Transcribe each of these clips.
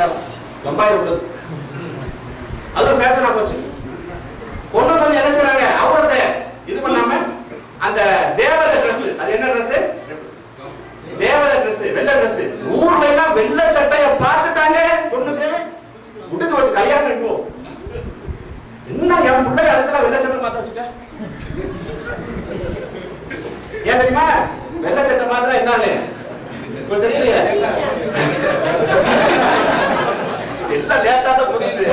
கலாச்சாரம் பம்பாயில் உள்ளது. அது ஃபேஷனா போச்சு. பொண்ணு கொஞ்சம் என்ன செய்றாங்க? அவரத்தை இது பண்ணாம அந்த தேவத ட்ரெஸ் அது என்ன ட்ரெஸ் தேவத ட்ரெஸ் வெள்ளை ட்ரெஸ் ஊர்ல எல்லாம் வெள்ளை சட்டைய பார்த்துட்டாங்க. பொண்ணுக்கு விட்டுக்கு வச்சு கல்யாணம் இப்போ என்ன என் பிள்ளை அதுக்கெல்லாம் வெள்ளை சட்டை மாத்த வச்சுட்ட ஏன் தெரியுமா? வெள்ளை சட்டை மாத்திரம் என்னன்னு? இப்ப எல்லாம் லேட்டா தான் புரியுது.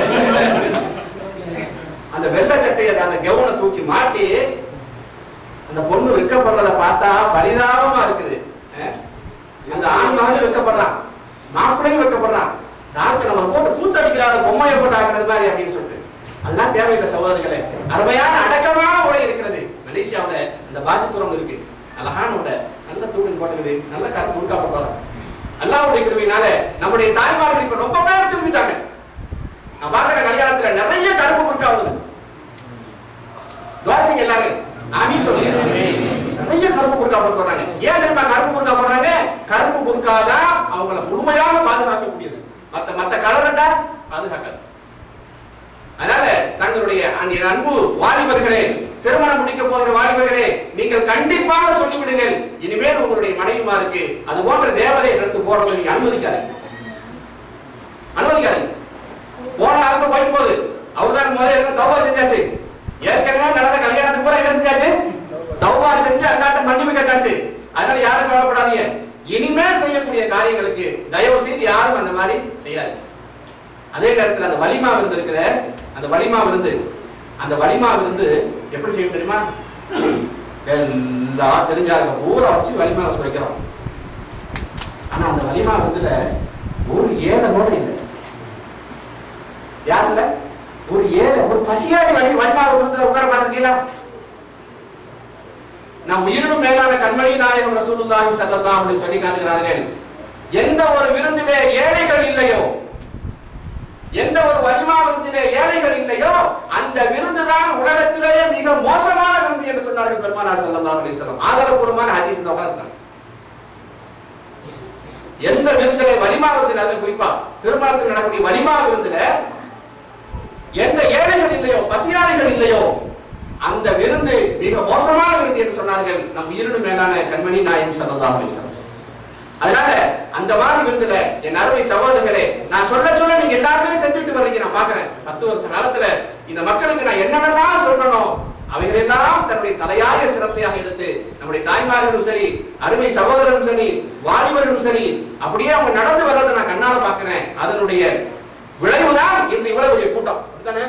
அந்த வெள்ளை சட்டையை அந்த கவுனை தூக்கி மாட்டி அந்த பொண்ணு வெக்கப்படுறத பார்த்தா பரிதாபமா இருக்குது. அந்த ஆண் மகனும் விற்கப்படுறான். மாப்பிள்ளையும் விற்கப்படுறான். நாளைக்கு நம்ம போட்டு கூத்தடிக்கிறாத பொம்மையை போட்டு ஆக்குறது மாதிரி அப்படின்னு சொல்லிட்டு. அதெல்லாம் தேவையில்லை சகோதரர்களே அருமையான அடக்கமான உடை இருக்கிறது. மலேசியாவில் அந்த பாஜிபுரம் இருக்கு. அழகான உடை. நல்ல தூடு போட்டுக்கிது நல்ல கருத்து முழுக்கா போடுறாங்க அல்லாவுடைய கிருமையினால நம்முடைய தாய்மார்கள் இப்ப ரொம்ப பேர் திரும்பிட்டாங்க. நான் பாக்குற கல்யாணத்துல நிறைய கருப்பு முழுக்கா வருது எல்லாரும் ஆமீன் சொல்லுங்க நிறைய கருப்பு புர்கா போட்டு வர்றாங்க ஏன் தெரியுமா கருப்பு புர்கா போடுறாங்க? கருப்பு புர்கா அவங்களை அவங்கள முழுமையாக பாதுகாக்கக்கூடியது. மத்த மத்த கலர் பாதுகாக்காது. அதனால தங்களுடைய அந்த அன்பு வாலிபர்களே திருமணம் முடிக்க போகிற வாலிபர்களே நீங்கள் கண்டிப்பாக சொல்லிவிடுங்கள். இனிமேல் உங்களுடைய மனைவிமாருக்கு அது போன்ற தேவதை ட்ரெஸ் போடுறது நீங்க அனுமதிக்காதீங்க. அனுமதிக்காதீங்க. போன ஆளுக்கு போயிட்டு போகுது அவர்தான் முதல்ல என்ன தௌபா செஞ்சாச்சு? ஏற்கனவே நடந்த கல்யாணத்துக்கு பூரா என்ன செஞ்சாச்சு? தௌபா செஞ்சு அல்லாட்ட மன்னிப்பு கேட்டாச்சு. அதனால யாரும் கவலைப்படாதீங்க. இனிமேல் செய்யக்கூடிய காரியங்களுக்கு தயவு செய்து யாரும் அந்த மாதிரி செய்யாது அதே நேரத்தில் அந்த வலிமா இருந்திருக்கிற அந்த வலிமா விருந்து அந்த வலிமா விருந்து எப்படி செய்யும் தெரியுமா? எல்லாம் தெரிஞ்சாங்க ஊரை வச்சு வலிமா விருந்து வைக்கிறோம் ஆனா அந்த வலிமா விருந்துல ஒரு ஏழை கூட இல்லை. யார் இல்லை? ஒரு ஏழை ஒரு பசியாடி வழி வலிமா விருந்துல உட்கார மாட்டிருக்கீங்களா நம் உயிரினும் மேலான கண்மணி நாயகம் ரசூலுல்லாஹி சல்லல்லாஹு அலைஹி சொல்லி காட்டுகிறார்கள் எந்த ஒரு விருந்திலே ஏழைகள் இல்லையோ எந்த ஒரு வலிமா விருந்திலே ஏழைகள் இல்லையோ அந்த விருந்து தான் உலகத்திலேயே மிக மோசமான விருந்து என்று சொன்னார்கள் பெருமானார் ஸல்லல்லாஹு அலைஹி வஸல்லம். ஆதாரப்பூர்வமான ஹதீஸ் இந்த உலகத்தில் எந்த விருந்திலே வலிமா விருந்தில் அது குறிப்பா திருமணத்தில் நடக்கக்கூடிய வலிமா விருந்தில எந்த ஏழைகள் இல்லையோ பசியாளிகள் இல்லையோ அந்த விருந்து மிக மோசமான விருந்து என்று சொன்னார்கள் நம் உயிரினும் மேலான கண்மணி நாயம் ஸல்லல்லாஹு அலைஹி வஸல்லம். அதனால அந்த மாதிரி விருந்துல என் அருமை சகோதரர்களே நான் சொல்ல சொல்ல நீங்க எல்லாருமே செஞ்சுட்டு வர்றீங்க நான் பாக்குறேன் பத்து வருஷ காலத்துல இந்த மக்களுக்கு நான் என்னவெல்லாம் சொல்லணும் அவைகளெல்லாம் தன்னுடைய தலையாய சிறந்தையாக எடுத்து நம்முடைய தாய்மார்களும் சரி அருமை சகோதரரும் சரி வாலிபர்களும் சரி அப்படியே அவங்க நடந்து வர்றதை நான் கண்ணால பாக்குறேன் அதனுடைய விளைவுதான் இன்று இவ்வளவு பெரிய கூட்டம். அப்படித்தானே?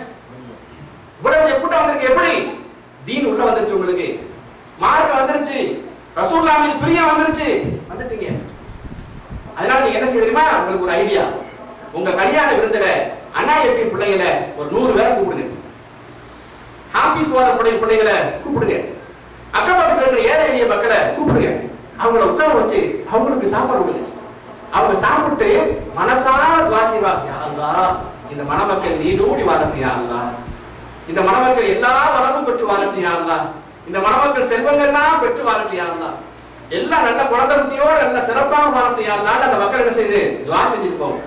இவ்வளவு பெரிய கூட்டம் வந்திருக்கு. எப்படி? தீன் உள்ள வந்துருச்சு உங்களுக்கு. மார்க் வந்துருச்சு. ரசூல்லாமில் பிரியம் வந்துருச்சு. வந்துட்டீங்க. என்ன செய்ய தெரியுமா? உங்களுக்கு ஒரு ஐடியா உங்க கல்யாண விருந்துல அநாயத்தின் பிள்ளைகளை ஒரு நூறு பேரை கூப்பிடுங்க. ஹாபிஸ் ஓதக்கூடிய பிள்ளைகளை கூப்பிடுங்க. அக்கம் பக்கத்துல இருக்கிற ஏழை எளிய மக்களை கூப்பிடுங்க. அவங்கள உட்கார வச்சு அவங்களுக்கு சாப்பாடு கொடுங்க. அவங்க சாப்பிட்டு மனசார துவாசிவா யாருந்தா இந்த மணமக்கள் நீடூடி வாழட்டும் யா இந்த மணமக்கள் எல்லா வளமும் பெற்று வாழட்டும் யா இந்த மணமக்கள் செல்வங்கள்லாம் பெற்று வாழட்டும் எல்லாம் நல்ல குழந்தை குட்டியோட நல்ல சிறப்பாக வாழட்டும் அந்த மக்கள் என்ன செய்யுது துவா செஞ்சுட்டு போகும்.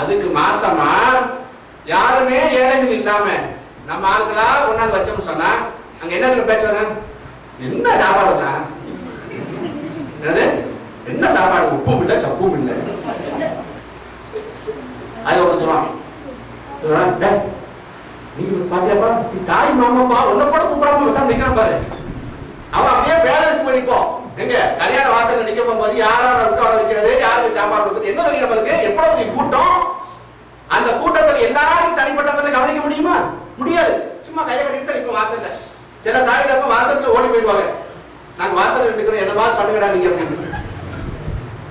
அதுக்கு மாத்தமா யாருமே ஏழைகள் இல்லாம நம்ம ஆளுங்களா ஒன்னாந்து வச்சோம்னு சொன்னா அங்க என்ன தெரியுமா பேச்சு வரும்? என்ன சாப்பாடு வச்சா? என்ன சாப்பாடு? உப்பும் இல்லை சப்பும் இல்லை. அது ஒரு சொல்லுவான் நீ பாத்தியாப்பா? நீ தாய் மாமாப்பா உன்னை கூட கூப்பிடாம விசாரணை நிக்கிறான் பாரு. அவன் அப்படியே பேலன்ஸ் பண்ணிப்போம் எங்க? கல்யாண வாசல் நிக்க போகும்போது யாரா உட்கார வைக்கிறது? யாருக்கு சாப்பாடு கொடுக்குறது? எந்த வரைக்கும் நம்மளுக்கு எவ்வளவு கூட்டம்? அந்த கூட்டத்தில் எல்லாரும் தனிப்பட்ட கவனிக்க முடியுமா? முடியாது. சும்மா கையை கட்டிட்டு தான் நிற்கும் வாசல்ல. சில தாய் தப்ப வாசல்ல ஓடி போயிடுவாங்க. நாங்க வாசல் இருக்கிறோம் என்னவா பண்ணுங்கடா நீங்க அப்படின்னு.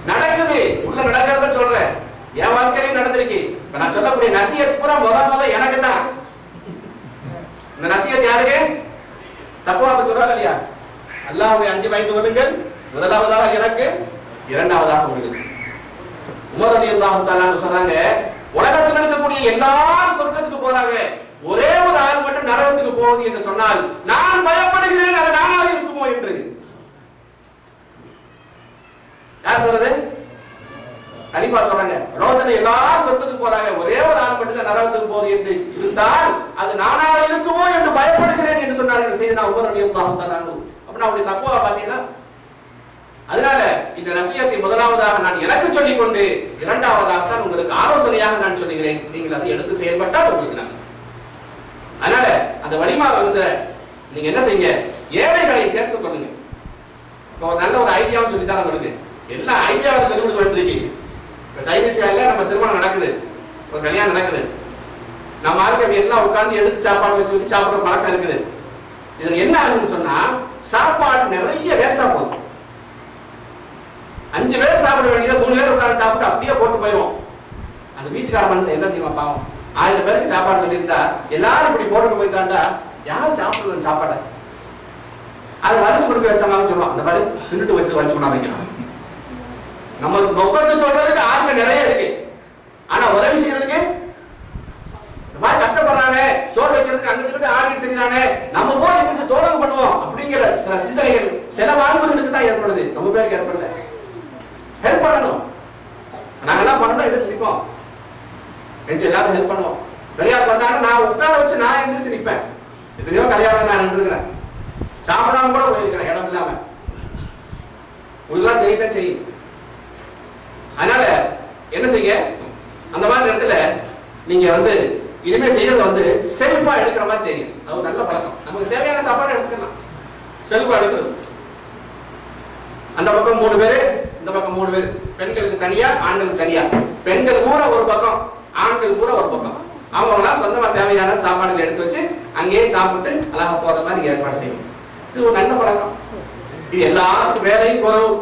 நடக்குது. உள்ள நடக்கிறத சொல்றேன். என் வாழ்க்கையிலையும் நடந்திருக்கு. இப்ப நான் சொல்லக்கூடிய நசியத் பூரா முத முத எனக்கு தான் இந்த நசியத் யாருக்கு? தப்புவா அப்ப சொல்றாங்க இல்லையா? அல்லாஹுவை அஞ்சு பயந்து கொள்ளுங்கள் முதலாவதாக எனக்கு இரண்டாவதாக உங்களுக்கு உமர் அலி அல்லாஹு சொன்னாங்க உலகத்தில் இருக்கக்கூடிய எல்லாரும் சொர்க்கத்துக்கு போறாங்க. ஒரே ஒரு ஆள் மட்டும் நரகத்துக்கு போகுது என்று சொன்னால் நான் பயப்படுகிறேன் அது நானாக இருக்குமோ என்று. யார் சொல்றது? கண்டிப்பா சொல்றாங்க ரோதனை எல்லாரும் சொர்க்கத்துக்கு போறாங்க. ஒரே ஒரு ஆள் மட்டும் தான் நரகத்துக்கு போகுது என்று இருந்தால் அது நானாக இருக்குமோ என்று பயப்படுகிறேன் என்று சொன்னார்கள் செய்து நான் உமர் அலி அல்லாஹு அப்படின்னா அவருடைய தப்புவா பார்த்தீங்கன்னா அதனால இந்த நசியத்தை முதலாவதாக நான் எனக்கு சொல்லிக் கொண்டு இரண்டாவதாக தான் உங்களுக்கு ஆலோசனையாக நான் சொல்லுகிறேன். நீங்கள் அதை எடுத்து செயல்பட்டால் உங்களுக்கு நான் அதனால அந்த வலிமா இருந்த நீங்க என்ன செய்யுங்க? ஏழைகளை சேர்த்துக் கொள்ளுங்க. இப்போ ஒரு நல்ல ஒரு ஐடியாவும் சொல்லி தான் உங்களுக்கு எல்லா ஐடியாவும் சொல்லி கொடுக்க வேண்டியிருக்கீங்க. இப்போ சைனீஸ் வேலையில நம்ம திருமணம் நடக்குது. ஒரு கல்யாணம் நடக்குது. நம்ம ஆளுக்கு எல்லாம் உட்காந்து எடுத்து சாப்பாடு வச்சு வச்சு சாப்பிட பழக்கம் இருக்குது. இதுல என்ன ஆகுதுன்னு சொன்னா சாப்பாடு நிறைய வேஸ்டா போகுது அஞ்சு கீழே மூணு பேர் உட்கார்ந்து சாப்பிட்டு அப்படியே போட்டு போயிடுவோம். அந்த வீட்டுக்கார மனுஷன் என்ன செய்வான் பாவம்? ஆயிரம் பேருக்கு சாப்பாடு சொல்லியிருந்தா எல்லாரும் இப்படி போட்டு போயிருந்தாண்டா யார் சாப்பிடுறது சாப்பாடை? அதை வரைச்சு கொடுக்க வச்சாங்கன்னு சொல்லுவோம் அந்த மாதிரி தின்னுட்டு வச்சு வரைச்சு கொண்டாந்து நம்மளுக்கு நொக்கத்தை சொல்றதுக்கு ஆர்வம் நிறைய இருக்கு. ஆனா உதவி செய்யறதுக்கு இந்த மாதிரி கஷ்டப்படுறானே சோறு வைக்கிறதுக்கு அங்கிட்டு இங்கிட்டு ஆடிட்டு தெரியானே நம்ம போய் கொஞ்சம் தோழம் பண்ணுவோம் அப்படிங்கிற சில சிந்தனைகள் சில வாழ்வுகளுக்கு தான் ஏற்படுது. ரொம்ப பேருக்கு ஏற்படுது. ஹெல்ப் பண்ணணும். நாங்கெல்லாம் பண்ணணும் எதிர்த்து நிற்போம் எந்திரிச்சு எல்லாரும் ஹெல்ப் பண்ணுவோம். பெரியார் வந்தாங்கன்னா நான் உட்கார வச்சு நான் எந்திரிச்சு நிற்பேன் எத்தனையோ கல்யாணம் நான் நின்றுக்கிறேன் சாப்பிடாம கூட போயிருக்கிறேன் இடம் இல்லாம. இதெல்லாம் தெரியதான் செய்யும் அதனால என்ன செய்ய? அந்த மாதிரி இடத்துல நீங்க வந்து இனிமே செய்யறத வந்து செல்ஃபா எடுக்கிற மாதிரி செய்யுங்க. அது ஒரு நல்ல பழக்கம். நமக்கு தேவையான சாப்பாடு எடுத்துக்கலாம். செல்ஃபா எடுக்கிறது அந்த பக்கம் மூணு பேரு இந்த பக்கம் மூணு பேர். பெண்களுக்கு தனியா ஆண்களுக்கு தனியா. பெண்கள் கூட ஒரு பக்கம் ஆண்கள் கூட ஒரு பக்கம். அவங்களாம் சொந்தமா தேவையான சாப்பாடுகள் எடுத்து வச்சு அங்கேயே சாப்பிட்டு அழகா போற மாதிரி ஏற்பாடு செய்யணும். இது ஒரு நல்ல பழக்கம். இது எல்லாருக்கும் வேலையும் குறவு.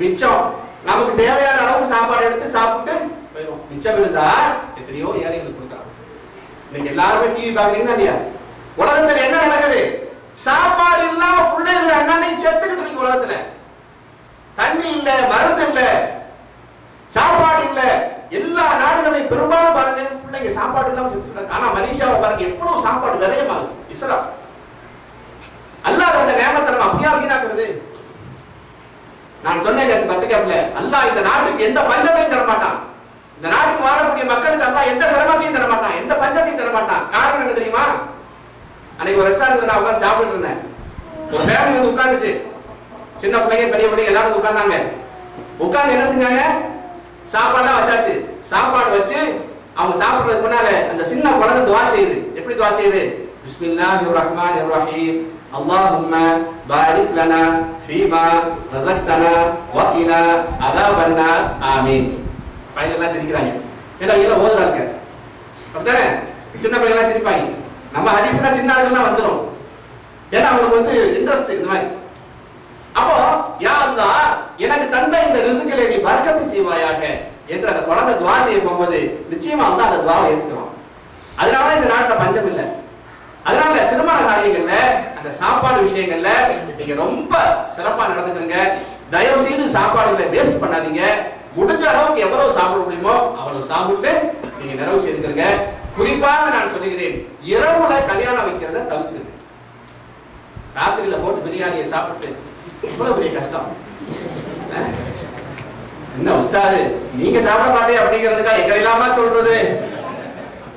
மிச்சம். நமக்கு தேவையான அளவுக்கு சாப்பாடு எடுத்து சாப்பிட்டு போயிடும் மிச்சம் இருந்தா எத்தனையோ ஏழைகளுக்கு கொடுக்குறாங்க இன்னைக்கு எல்லாருமே டிவி பாக்குறீங்கன்னா இல்லையா? உலகத்துல என்ன நடக்குது? சாப்பாடு இல்லாம பிள்ளைகள் அண்ணனை செத்துக்கிட்டு இருக்கு உலகத்துல. தண்ணி இல்ல மருந்து இல்ல சாப்பாடு இல்ல. எல்லா நாடுகளையும் பெரும்பாலும் பாருங்க பிள்ளைங்க சாப்பாடு இல்லாம செத்துக்கிட்டு ஆனா மலேசியாவை பாருங்க எவ்வளவு சாப்பாடு விரயமாகுது இஸ்ரா அல்லாத அந்த நேமத்தை நம்ம அப்படியா வீணாக்குறது நான் சொன்னேன் நேத்து பத்திரிக்கைல அல்லாஹ் இந்த நாட்டுக்கு எந்த பஞ்சத்தையும் தர மாட்டான். இந்த நாட்டுக்கு வாழக்கூடிய மக்களுக்கு அல்லாஹ் எந்த சிரமத்தையும் தரமாட்டான் எந்த பஞ்சத்தையும் தர மாட்டான். காரணம் என்ன தெரியுமா? அன்னைக்கு ஒரு ரெஸ்டாரண்ட்ல நான் உட்காந்து சாப்பிட்டு இருந்தேன். ஒரு ஃபேமிலி வந்து உட்காந்துச்சு சின்ன பிள்ளைங்க பெரிய பிள்ளைங்க எல்லாரும் உட்கார்ந்தாங்க உட்கார்ந்து என்ன செஞ்சாங்க சாப்பாடுலாம் வச்சாச்சு சாப்பாடு வச்சு அவங்க சாப்பிடுறதுக்கு முன்னால அந்த சின்ன குழந்தை துவா செய்யுது எப்படி துவா செய்யுது பிஸ்மில்லாஹிர் ரஹ்மானிர் ரஹீம் اللهم بارك لنا فيما رزقتنا وقنا عذاب النار ஆமீன் பையனெல்லாம் சிரிக்கிறாங்க ஏன்னா இதெல்லாம் ஓதுறாங்க அப்படித்தானே சின்ன பையன்லாம் சிரிப்பாங்க நம்ம ஹதீஸ்னா சின்ன ஆளுங்கலாம் வந்துடும் ஏன்னா அவங்களுக்கு வந்து இன்ட்ரெஸ்ட் இந்த மாதிரி அப்போ யா அல்லா எனக்கு தந்த இந்த ரிசுக்கிலே நீ பறக்கத்து செய்வாயாக என்று அந்த குழந்தை துவா செய்ய போகும்போது நிச்சயமா வந்து அந்த துவாவை ஏற்றுக்கிறோம் அதனால இந்த நாட்டுல பஞ்சம் இல்லை. அதனால திருமண காரியங்கள்ல அந்த சாப்பாடு விஷயங்கள்ல நீங்க ரொம்ப சிறப்பா நடந்துக்கிறீங்க தயவு செய்து சாப்பாடுகளை வேஸ்ட் பண்ணாதீங்க. முடிஞ்ச அளவுக்கு எவ்வளவு சாப்பிட முடியுமோ அவ்வளவு சாப்பிட்டு நீங்க நிறைவு செய்துக்கிறீங்க குறிப்பாக நான் சொல்லுகிறேன் இரவுல கல்யாணம் வைக்கிறத தவிர்த்து ராத்திரியில போட்டு பிரியாணியை சாப்பிட்டு இவ்வளவு பெரிய கஷ்டம். என்ன உஸ்தாது நீங்க சாப்பிட மாட்டே அப்படிங்கிறதுக்காக எங்க இல்லாம சொல்றது?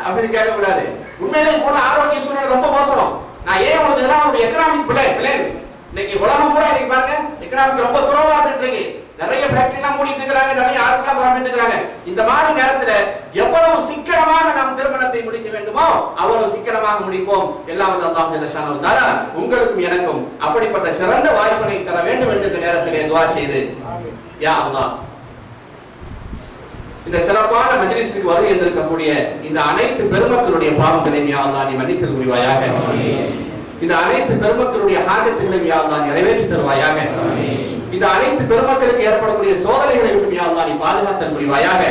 அப்படின்னு கேட்க கூடாது உண்மையிலே போன ஆரோக்கிய சூழ்நிலை ரொம்ப மோசம். நான் ஏன் உங்களுக்கு எதிராக எக்கனாமிக் பிள்ளை பிள்ளை இன்னைக்கு உலகம் பூரா இன்னைக்கு பாருங்க எக்கனாமிக் ரொம்ப துறவா இருந்துட்டு இருக்கு. நிறைய ஃபேக்டரி எல்லாம் மூடிட்டு இருக்கிறாங்க நிறைய ஆட்கள் பரப்பிட்டு இருக்கிறாங்க. இந்த மாதிரி நேரத்துல எவ்வளவு சிக்கனமாக நாம் திருமணத்தை முடிக்க வேண்டுமோ அவ்வளவு சிக்கனமாக முடிப்போம். எல்லாம் வந்து அல்லாஹ் ஜல்லஷானு தஆலா உங்களுக்கும் எனக்கும் அப்படிப்பட்ட சிறந்த வாய்ப்பினை தர வேண்டும் என்று இந்த நேரத்திலே துஆ செய்து. யா அல்லாஹ். இந்த சிறப்பான மஜ்லிஸுக்கு வருகை இருந்திருக்கக்கூடிய இந்த அனைத்து பெருமக்களுடைய பாவங்களையும் யா அல்லாஹ் நீ மன்னித்து புரிவாயாக இந்த அனைத்து பெருமக்களுடைய ஹாஜத்துகளையும் யா அல்லாஹ் நிறைவேற்றி தருவாயாக. இந்த அனைத்து பெருமக்களுக்கு ஏற்படக்கூடிய சோதனைகளை விட்டு யா நீ பாதுகாத்தல் முடிவாயாக.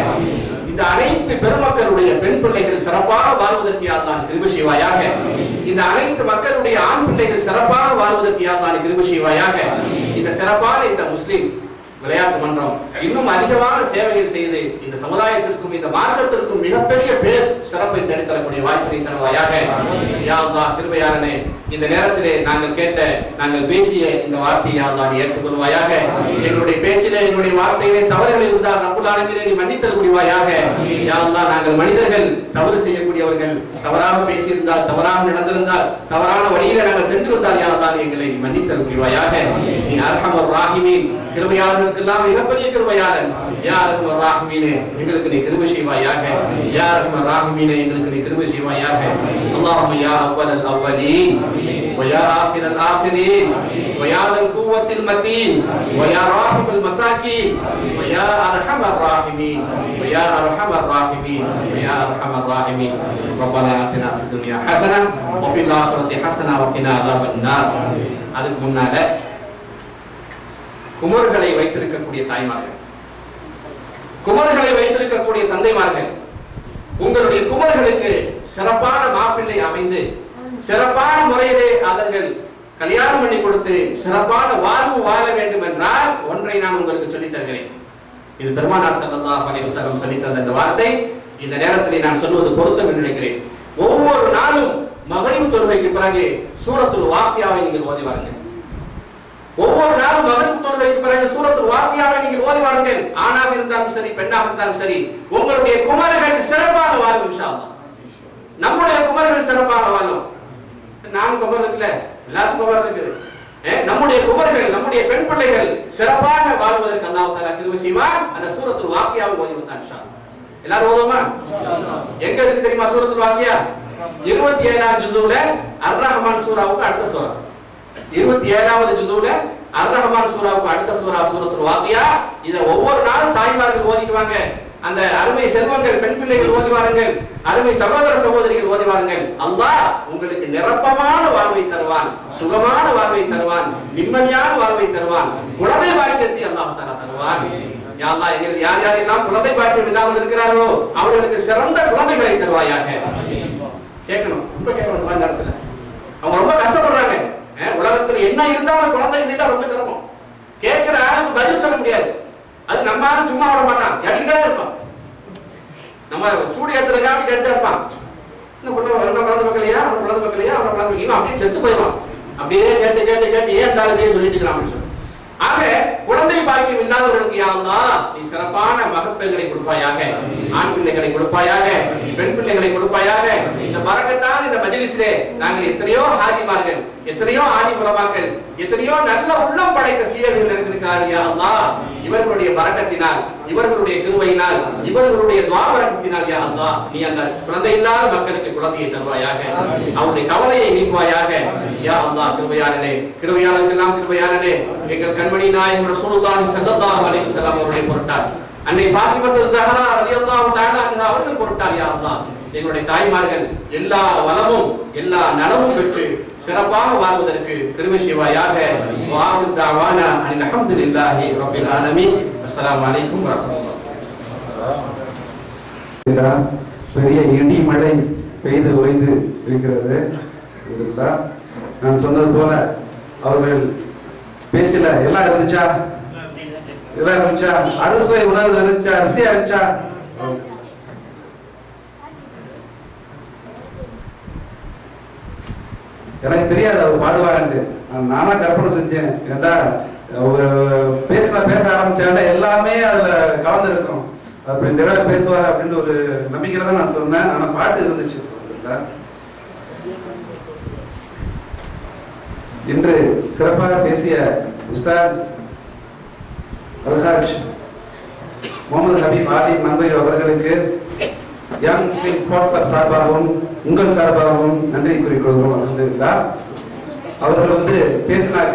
இந்த அனைத்து பெருமக்களுடைய பெண் பிள்ளைகள் சிறப்பாக வாழ்வதற்கு யா அல்லாஹ் செய்வாயாக. இந்த அனைத்து மக்களுடைய ஆண் பிள்ளைகள் சிறப்பாக வாழ்வதற்கு யா அல்லாஹ் செய்வாயாக. இந்த சிறப்பான இந்த முஸ்லிம் விளையாட்டு மன்றம். இன்னும் அதிகமான சேவைகள் செய்து இந்த சமுதாயத்திற்கும் இந்த மார்க்கத்திற்கும் மிகப்பெரிய பேர் சிறப்பை தேடித்தரக்கூடிய வாய்ப்பை தருவாயாக. யா அல்லாஹ் இந்த நேரத்திலே நாங்கள் கேட்ட நாங்கள் பேசிய இந்த வார்த்தையை யா நீ ஏற்றுக்கொள்வாயாக. எங்களுடைய பேச்சிலே எங்களுடைய வார்த்தையிலே தவறுகள் இருந்தால் ரப்புல் ஆலமீனே நீ மன்னித்தல் புரிவாயாக. யா நாங்கள் மனிதர்கள் தவறு செய்யக்கூடியவர்கள் தவறாக பேசியிருந்தால் தவறாக நடந்திருந்தால் தவறான வழியில நாங்கள் சென்றிருந்தால் யா எங்களை நீ மன்னித்தல் புரிவாயாக. நீ அர்ஹமர் ராஹிமீன் கிருபையாளர்களுக்கெல்லாம் மிகப்பெரிய கிருபையாளன் யா அர்ஹமர் ராஹிமீனே எங்களுக்கு நீ கிருபை செய்வாயாக யா அர்ஹமர் ராஹிமீனே எங்களுக்கு நீ கிருபை செய்வாயாக அல்லாஹும்ம யா அவ்வல் அவ்வலீன் ويا آخر الآخرين ويا ذا القوة المتين ويا راحم المساكين ويا أرحم الراحمين ويا أرحم الراحمين ويا أرحم الراحمين ربنا آتنا في الدنيا حسنة وفي الآخرة حسنة وقنا عذاب النار அதுக்கு முன்னால குமர்களை வைத்திருக்கக்கூடிய தாய்மார்கள். குமர்களை வைத்திருக்கக்கூடிய தந்தைமார்கள். உங்களுடைய குமர்களுக்கு சிறப்பான மாப்பிள்ளை அமைந்து சிறப்பான முறையிலே அவர்கள் கல்யாணம் பண்ணி கொடுத்து சிறப்பான வாழ்வு வாழ வேண்டும் என்றால் ஒன்றை நான் உங்களுக்கு சொல்லித் தருகிறேன். இது பெருமானார் சல்லா அலைஹி வஸல்லம் சொல்லித் தந்த இந்த வார்த்தை. இந்த நேரத்திலே நான் சொல்வது பொருத்தம் என்று நினைக்கிறேன். ஒவ்வொரு நாளும் மகளிர் தொழுகைக்கு பிறகு சூரத்துள் வாக்கியாவை நீங்கள் ஓதி வாருங்கள். ஒவ்வொரு நாளும் மகரிப் தொழுகைக்கு பிறகு சூரத்தில் வாக்கியாவை நீங்கள் ஓதி வாருங்கள். ஆணாக இருந்தாலும் சரி பெண்ணாக இருந்தாலும் சரி உங்களுடைய குமாரர்கள் சிறப்பாக வாழும் இன்ஷா நம்முடைய குமர்கள் சிறப்பாக வாழும். நான் குமர் இருக்குல்ல எல்லாத்துக்கும் குமர் இருக்குது. ஏ, நம்முடைய குமர்கள் நம்முடைய பெண் பிள்ளைகள் சிறப்பாக வாழ்வதற்கு அல்லாஹ் தஆலா கிருபை செய்வார் அந்த சூரத்தில் வாக்கியாவும் ஓதி வந்தான் இன்ஷா எல்லாரும் ஓதுமா? எங்க இருக்கு தெரியுமா சூரத்தில் வாக்கியா இருபத்தி ஏழாம் ஜுசுல அர் ரஹ்மான் சூராவுக்கு அடுத்த சூரா இருபத்தி ஏழாவது ஜுதுல அர் ரஹ்மான் சூராவுக்கு அடுத்த சூரா சூரத்துல் வாக்கியா இத ஒவ்வொரு நாளும் தாய்மார்கள் ஓதிக்குவாங்க. அந்த அருமை செல்வங்கள் பெண் பிள்ளைகள் ஓதி வாருங்கள் அருமை சகோதர சகோதரிகள் ஓதி வாருங்கள் அல்லாஹ் உங்களுக்கு நிரப்பமான வாழ்வை தருவான் சுகமான வாழ்வை தருவான் நிம்மதியான வாழ்வை தருவான். குழந்தை பாக்கியத்தை அல்லாஹ் தர தருவான். யா எங்கள் யார் யாரெல்லாம் குழந்தை பாக்கியம் இல்லாமல் இருக்கிறார்களோ அவர்களுக்கு சிறந்த குழந்தைகளை தருவாயாக. கேட்கணும். ரொம்ப கேட்கணும் நேரத்தில் அவங்க ரொம்ப கஷ்டப்படுறாங்க அஹ் உலகத்துல என்ன இருந்தாலும் குழந்தை இல்லைன்னா ரொம்ப சிரமம். கேட்கிற ஆளுக்கு பதில் சொல்ல முடியாது. அது நம்ம ஆளு சும்மா விட மாட்டான். கேட்டுக்கிட்டே இருப்பான். நம்ம சூடு ஏத்துறதுக்காக கேட்டுட்டே இருப்பான். இந்த குழந்தை என்ன குழந்தை மக்களையா அவன் குழந்தை மக்களையா அவன் குழந்தை மக்களையா அப்படியே செத்து போயிடுவான். அப்படியே கேட்டு கேட்டு கேட்டு ஏன் தாரு அப்படியே சொல்லிட்டு இருக்கிறான் அப்படின்னு சொல்லி. ஆக குழந்தை பாக்கியம் இல்லாதவர்களுக்கு யா நீ சிறப்பான மகப்பெண்களை கொடுப்பாயாக ஆண் பிள்ளைகளை கொடுப்பாயாக பெண் பிள்ளைகளை கொடுப்பாயாக. இந்த மரக்கட்டான இந்த மஜிலிஸ்லே நாங்கள் எத்தனையோ ஹாஜிமார்கள் எத்தனையோ ஆதி எத்தனையோ நல்ல உள்ளம் படைத்த சீரர்கள் இருந்திருக்கிறார்கள் யா இவர்களுடைய மரக்கத்தினால் இவர்களுடைய கிருபையினால் இவர்களுடைய துவாபரக்கத்தினால் யா நீ அந்த குழந்தை இல்லாத மக்களுக்கு குழந்தையை தருவாயாக. அவருடைய கவலையை நீக்குவாயாக. யா அல்லாஹ் கிருபையாளனே கிருபையாளருக்கெல்லாம் கிருபையாளனே எங்கள் கண்மணி நாயகம் ரசூலுல்லாஹி ஸல்லல்லாஹு அலைஹி வஸல்லம் அவருடைய அன்னை பாத்திமத்து ஜஹரா ரலியல்லாஹு தஆலா அன்ஹா அவர்கள் யா அல்லாஹ். எங்களுடைய தாய்மார்கள் எல்லா வளமும் எல்லா நலமும் பெற்று சிறப்பாக வாழ்வதற்கு கிருபை செய்வாயாக. வாஹு தஅவானா அனில் அல்ஹம்துலில்லாஹி ரப்பில் ஆலமீன். அஸ்ஸலாமு அலைக்கும் வரஹ்மத்துல்லாஹி. பெரிய இடி மழை பெய்து ஓய்ந்து இருக்கிறது. இதுதான் நான் சொன்னது போல அவர்கள் பேச்சுல எல்லாம் இருந்துச்சா? எல்லாம் இருந்துச்சா? அறுசுவை உணவு இருந்துச்சா? ருசியா இருந்துச்சா? எனக்கு தெரியாது அவர் பாடுவாருன்ட்டு நானா கற்பனை செஞ்சேன். ஏண்டா அவங்க பேச பேச ஆரம்பிச்சாண்டா எல்லாமே அதுல கலந்து இருக்கும். அப்படி நிறைய பேசுவா அப்படின்னு ஒரு நம்பிக்கையில தான் நான் சொன்னேன். ஆனா பாட்டு இருந்துச்சு. இன்று சிறப்பாக பேசிய உஸ்தாத் அல்ஹாஜ் முகமது ஹபீப் ஆதி மந்தையோ அவர்களுக்கு யங் ஸ்ரீ ஸ்போர்ட்ஸ் கிளப் சார்பாகவும் உங்கள் சார்பாகவும் நன்றி குறிக்கொள்கிறோம். அல்ஹம்துலில்லாஹ். அவர்கள் வந்து பேசினாக்க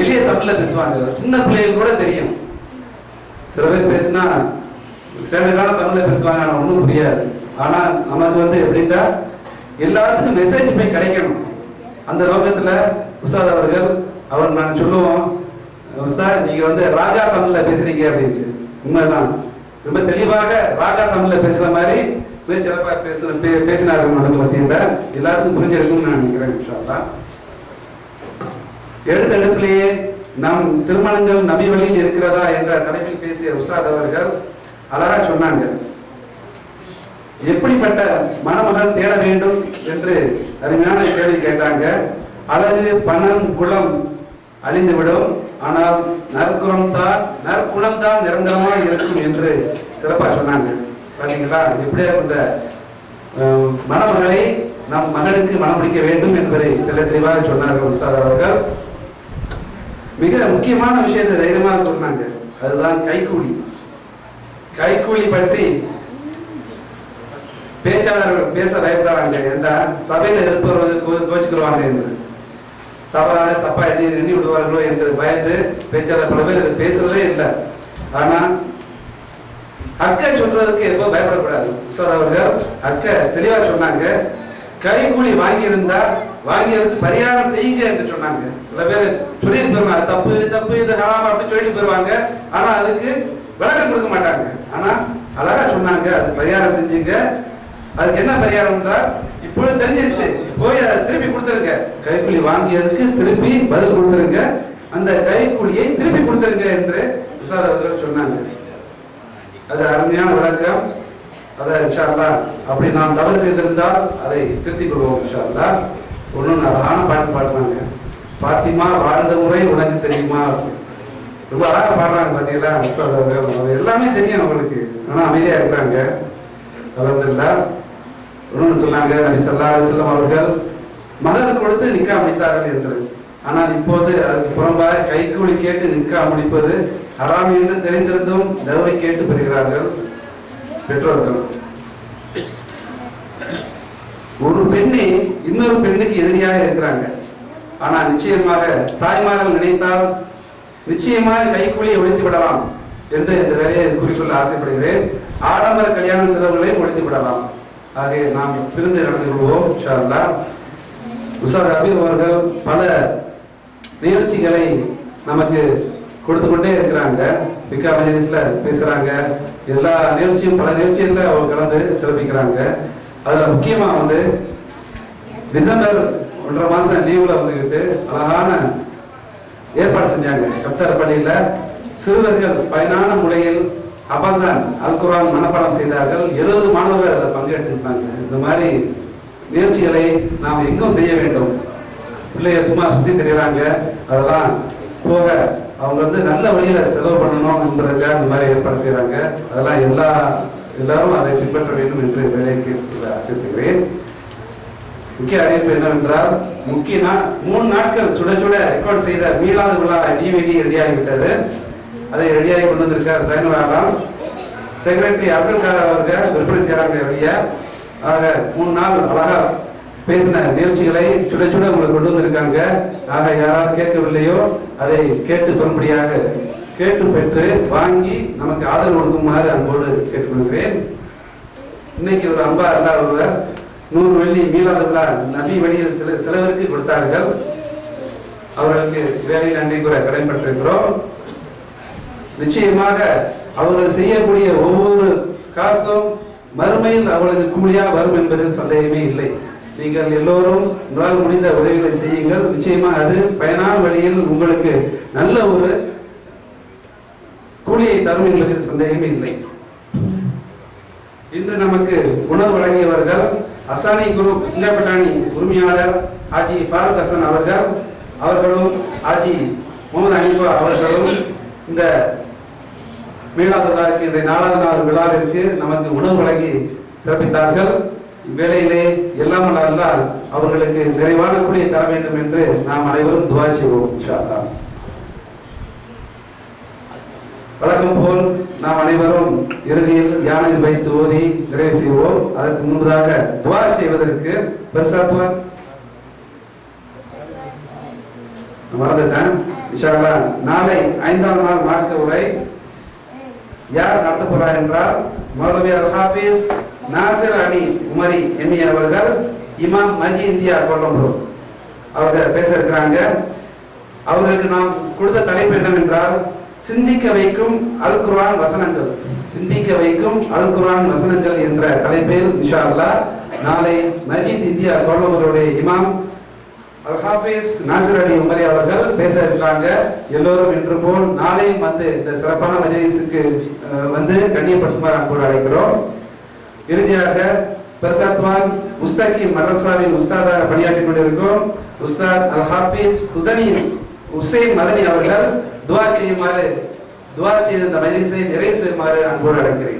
எளிய தமிழ்ல பேசுவாங்க. சின்ன பிள்ளைகள் கூட தெரியும். சில பேர் பேசினா ஸ்டாண்டர்டான தமிழ்ல பேசுவாங்க ஆனால் ஒன்றும் புரியாது. ஆனா நமக்கு வந்து எப்படின்னா எல்லாத்துக்கும் மெசேஜ் போய் கிடைக்கணும். அந்த நோக்கத்துல உஸ்தாத் அவர்கள் அவர் நான் சொல்லுவோம் உஸ்தாத் நீங்க வந்து ராஜா தமிழ்ல பேசுறீங்க அப்படின்ட்டு. உண்மைதான். ரொம்ப தெளிவாக ராஜா தமிழ்ல பேசுற மாதிரி மிக சிறப்பாக பேச பே- பேசினார்கள் நமக்கு பார்த்தீங்கன்னா எல்லாருக்கும் புரிஞ்சிருக்கும்னு நான் நினைக்கிறேன் இன்ஷா அல்லாஹ். நம் திருமணங்கள் நபி வழியில் இருக்கிறதா என்ற தலைப்பில் பேசிய உஸ்தாத் அவர்கள் அழகா சொன்னாங்க. எப்படிப்பட்ட மணமகன் தேட வேண்டும் என்று அருமையான கேள்வி கேட்டாங்க. அழகு பணம் குலம் அழிந்துவிடும். ஆனால் நற்குணம் தான் நற்குணம் தான் நிரந்தரமாக இருக்கும் என்று சிறப்பாக சொன்னாங்க. பார்த்தீங்களா எப்படியா இந்த மணமகளை நம் மகனுக்கு பிடிக்க வேண்டும் என்பதை தெள்ள தெளிவாக சொன்னார்கள் உஸ்தாத் அவர்கள். மிக முக்கியமான விஷயத்தை தைரியமாக சொன்னாங்க அதுதான் கைக்கூலி. கைக்கூலி பற்றி பேச்சாளர்கள் பேச பயப்படுறாங்க. ஏண்டா? சபையில் இருப்பவர்கள் கோ- கோச்சுக்கிடுவாங்க என்று. தவறாக தப்பா எண்ணி எண்ணி விடுவார்களோ என்று பயந்து பேச்சாளர் பல பேர் இதை பேசுறதே இல்லை. ஆனா அக்கா சொல்றதுக்கு எப்போ பயப்படக்கூடாது? சார் அவர்கள் அக்கா தெளிவா சொன்னாங்க. கைக்கூலி வாங்கியிருந்தா வாங்கியிருந்து பரிகாரம் செய்யுங்க என்று சொன்னாங்க. சில பேர் சொல்லிட்டு போயிருவாங்க தப்பு தப்பு இது ஹராம் அப்படி சொல்லிட்டு போயிருவாங்க. ஆனா அதுக்கு விளக்கம் கொடுக்க மாட்டாங்க. ஆனா அழகா சொன்னாங்க அது பரிகாரம் செஞ்சீங்க. அதுக்கு என்ன பரிகாரம் என்றால் இப்பொழுது தெரிஞ்சிருச்சு. போய் அதை திருப்பி கொடுத்துருங்க. கைக்கூலி வாங்கியதுக்கு திருப்பி பதில் கொடுத்துருங்க. அந்த கைக்கூலியை திருப்பி கொடுத்துருங்க என்று விசார அவர்கள் சொன்னாங்க. அது அருமையான விளக்கம். அதை இன்ஷா அப்படி நாம் தவறு செய்திருந்தால் அதை திருத்திக் கொள்வோம் இன்ஷா ஒன்றும் அழகான பாட்டு பாடுறாங்க பாத்திமா வாழ்ந்த முறை உனக்கு தெரியுமா? ரொம்ப அழகாக பாடுறாங்க பார்த்தீங்களா எல்லாமே தெரியும் அவங்களுக்கு. ஆனால் அமைதியாக இருக்கிறாங்க அலமதுல்லா. இன்னொன்று சொன்னாங்க நபி சல்லா அலைஹி வஸல்லம் அவர்கள் மகர் கொடுத்து நிக்கா அமைத்தார்கள் என்று. ஆனால் இப்போது அதுக்கு புறம்பாக கைக்கூலி கேட்டு நிக்கா முடிப்பது ஹராம் என்று தெரிந்திருந்தும் தவறை கேட்டு பெறுகிறார்கள் பெற்றோர்கள். ஒரு பெண்ணை இன்னொரு பெண்ணுக்கு எதிரியாக இருக்கிறாங்க. ஆனால் நிச்சயமாக தாய்மார்கள் நினைத்தால் நிச்சயமாக கைக்கூலியை ஒழித்து விடலாம் என்று இந்த வேலையை குறிக்கொள்ள ஆசைப்படுகிறேன். ஆடம்பர கல்யாண செலவுகளை ஒழித்து விடலாம். ஆகவே நாம் பிரிந்து நடந்து கொள்வோம் இன்ஷா அல்லாஹ். அவர்கள் பல நிகழ்ச்சிகளை நமக்கு கொடுத்து கொண்டே இருக்கிறாங்க. பிகா மஜலிஸ்ல பேசுறாங்க. எல்லா நிகழ்ச்சியும் பல நிகழ்ச்சிகள்ல அவங்க கலந்து சிறப்பிக்கிறாங்க. அதுல முக்கியமா வந்து டிசம்பர் ஒன்றரை மாசம் லீவுல வந்துகிட்டு அழகான ஏற்பாடு செஞ்சாங்க. கப்தார் பள்ளியில சிறுவர்கள் பயனான முறையில் அப்பதான் அல் குர்ஆன் மனப்பாடம் செய்தார்கள். எழுபது மாணவர்கள் அதில் பங்கேற்றிருப்பாங்க இந்த மாதிரி நிகழ்ச்சிகளை நாம் எங்கும் செய்ய வேண்டும். பிள்ளைய சும்மா சுத்தி தெரியுறாங்க. அதெல்லாம் போக அவங்க வந்து நல்ல வழியில செலவு பண்ணணும் என்பதற்காக இந்த மாதிரி ஏற்பாடு செய்யறாங்க அதெல்லாம் எல்லா எல்லாரும் அதை பின்பற்ற வேண்டும் என்று வேலைக்கு ஆசைப்படுகிறேன் முக்கிய அறிவிப்பு என்னவென்றால் முக்கிய நா- மூணு நாட்கள் சுட சுட ரெக்கார்ட் செய்த மீளாத விழா டிவிடி ரெடியாகிவிட்டது அதை ரெடியாகி கொண்டு வந்திருக்கார் ஜைனுலாலாம் செக்ரட்டரி அப்துல் காதர் அவர்கள் விற்பனை செய்யறாங்க வெளியே ஆக மூணு நாள் அழகா பேசின நிகழ்ச்சிகளை சுட சுட உங்களுக்கு கொண்டு வந்திருக்காங்க. ஆக யாரால் கேட்கவில்லையோ அதை கேட்டு தொன்படியாக கேட்டு பெற்று வாங்கி நமக்கு ஆதரவு கொடுக்குமாறு அன்போடு கேட்டுக்கொள்கிறேன். இன்னைக்கு ஒரு அம்பா அல்லா ஒருவர் நூறு வெள்ளி மீளாத விழா நபி வழியில் சில சிலவருக்கு கொடுத்தார்கள். அவர்களுக்கு வேலை நன்றி கூற கடன்பட்டிருக்கிறோம் நிச்சயமாக அவர்கள் செய்யக்கூடிய ஒவ்வொரு காசும் மறுமையில் அவளுக்கு கூலியா வரும் என்பதில் சந்தேகமே இல்லை. நீங்கள் எல்லோரும் உங்களால் முடிந்த உதவிகளை செய்யுங்கள். நிச்சயமாக அது பயனான வழியில் உங்களுக்கு நல்ல ஒரு கூலியை தரும் என்பதில் சந்தேகமே இல்லை. இன்று நமக்கு உணவு வழங்கியவர்கள் அசானி குரூப் சிங்கப்பட்டாணி உரிமையாளர் ஆஜி ஃபாரூக் ஹசன் அவர்கள் அவர்களும் ஆஜி முகமது அனிபா அவர்களும் இந்த மீளாத விழாவிற்கு இன்றைய நாலாவது நாள் விழாவிற்கு நமக்கு உணவு வழங்கி சிறப்பித்தார்கள். இவ்வேளையிலே எல்லாம் நல்லால் அவர்களுக்கு நிறைவான கூலியை தர வேண்டும் என்று நாம் அனைவரும் துவா செய்வோம் வழக்கம் போல் நாம் அனைவரும் இறுதியில் யானையில் வைத்து ஓதி நிறைவு செய்வோம். அதற்கு முன்பதாக துவா செய்வதற்கு பெருசாத்வா மறந்துட்டேன். நாளை ஐந்தாம் நாள் மார்க்க உரை யார் நடத்த போறார் என்றால் மௌலவி அல் ஹாஃபிஸ் நாசிர் அலி உமரி எம்மி அவர்கள் இமாம் மஜி இந்தியா கொல்லம்பூர் அவர்கள் பேச இருக்கிறாங்க அவர்களுக்கு நாம் கொடுத்த தலைப்பு என்னவென்றால் சிந்திக்க வைக்கும் அல் குர்ஆன் வசனங்கள். சிந்திக்க வைக்கும் அல் குர்ஆன் வசனங்கள் என்ற தலைப்பில் இன்ஷா நாளை மஜித் இந்தியா கொல்லம்பூருடைய இமாம் ஹாஃபிஸ் நாசர் அலி உமரி அவர்கள் பேச இருக்கிறாங்க. எல்லோரும் இன்று போல் நாளையும் வந்து இந்த சிறப்பான மஜலிஸுக்கு வந்து கண்ணியப்படுத்துமாறு அன்போடு அழைக்கிறோம். இறுதியாக பிரசாத்வான் முஸ்தாக்கி மரசாவின் உஸ்தாதாக பணியாற்றிக் கொண்டிருக்கும் உஸ்தாத் அல் ஹாஃபிஸ் ஹுதனி உசைன் மதனி அவர்கள் துவா செய்யுமாறு துவா செய்த இந்த மஜலிஸை நிறைவு செய்யுமாறு அன்போடு அழைக்கிறேன்.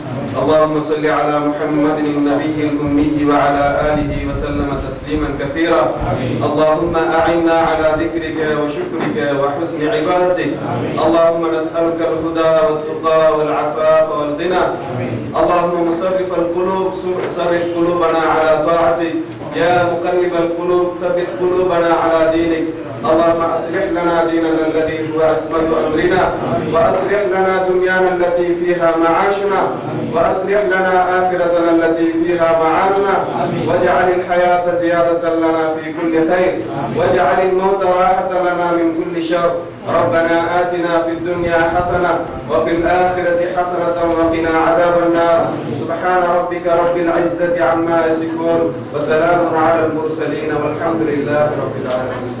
اللهم صل على محمد النبي الأمي وعلى آله وسلم تسليما كثيرا. اللهم أعنا على ذكرك وشكرك وحسن عبادتك. اللهم نسألك الهدى والتقى والعفاف والغنى. اللهم مصرف القلوب صرف قلوبنا على طاعتك. يا مقلب القلوب ثبت قلوبنا على دينك. اللهم أصلح لنا ديننا الذي هو عصمة أمرنا وأصلح لنا دنيانا التي فيها معاشنا وأصلح لنا آخرتنا التي فيها معادنا واجعل الحياة زيادة لنا في كل خير واجعل الموت راحة لنا من كل شر. ربنا آتنا في الدنيا حسنة وفي الآخرة حسنة وقنا عذاب النار. سبحان ربك رب العزة عما يصفون وسلام على المرسلين والحمد لله رب العالمين.